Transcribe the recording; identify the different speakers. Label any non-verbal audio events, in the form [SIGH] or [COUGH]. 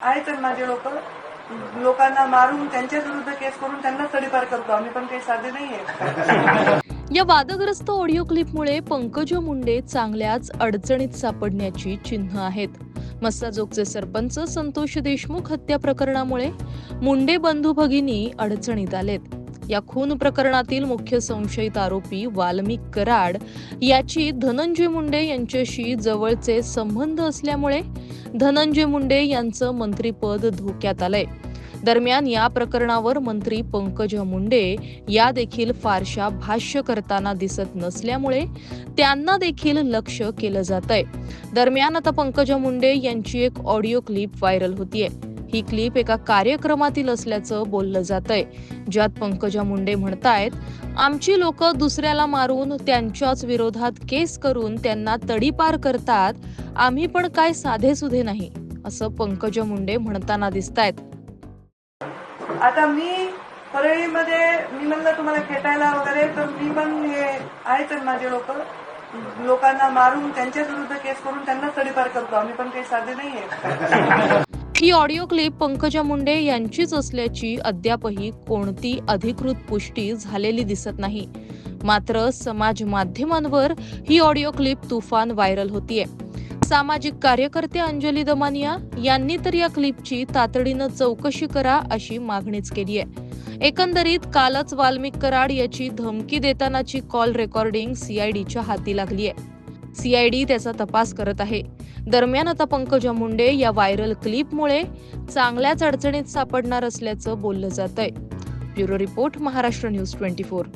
Speaker 1: आहे तर माझे लोक. लोकांना मारून त्यांच्याच विरुद्ध केस करून त्यांना तडीपार करतो. आम्ही पण काही साधे नाहीये [LAUGHS]
Speaker 2: या वादग्रस्त ऑडिओ क्लिपमुळे पंकज मुंडे चांगल्याच अडचणीत सापडण्याची चिन्ह आहेत. मस्साजोगचे सरपंच संतोष देशमुख हत्या प्रकरणामुळे मुंडे बंधू भगिनी अडचणीत आलेत. या खून प्रकरणातील मुख्य संशयित आरोपी वाल्मिक कराड याची धनंजय मुंडे यांच्याशी जवळचे संबंध असल्यामुळे धनंजय मुंडे यांचं मंत्रीपद धोक्यात आलंय. दरम्यान या प्रकरणावर मंत्री पंकजा मुंडे या देखील फारशा भाष्य करताना दिसत नसल्यामुळे त्यांना देखील लक्ष केलं जात आहे दरम्यान आता पंकजा मुंडे यांची एक ऑडिओ क्लिप व्हायरल होतीये. ही क्लिप एका कार्यक्रमातील असल्याचं बोललं जात आहे ज्यात पंकजा मुंडे म्हणतायत आमची लोक दुसऱ्याला मारून त्यांच्याच विरोधात केस करून त्यांना तडीपार करतात. आम्ही पण काय साधे सुधे नाही असं पंकजा मुंडे म्हणताना दिसतायत.
Speaker 1: आता मी परळीमध्ये मी म्हणलं तुम्हाला खेटायला वगैरे तर मी पण हे आहेत माझे लोक. लोकांना मारून त्यांच्या विरुद्ध केस करून त्यांना तडीपार करतो. आम्ही पण काही साधे नाहीये.
Speaker 2: ही ऑडिओ क्लिप पंकजा मुंडे यांचीच असल्याची अद्यापही कोणती अधिकृत पुष्टी झालेली दिसत नाही. मात्र समाज माध्यमांवर ही ऑडिओ क्लिप तुफान व्हायरल होतीये. सामाजिक कार्यकर्ते अंजली दमानिया यांनी तर या क्लिपची तातडीनं चौकशी करा अशी मागणीच केली आहे एकंदरीत कालच वाल्मिक कराड याची धमकी देतानाची कॉल रेकॉर्डिंग सीआयडीच्या हाती लागली आहे सीआयडी त्याचा तपास करत आहे. दरम्यान आता पंकजा मुंडे या व्हायरल क्लिपमुळे चांगल्याच अडचणीत सापडणार असल्याचं बोललं जात आहे bureau report Maharashtra news twenty four.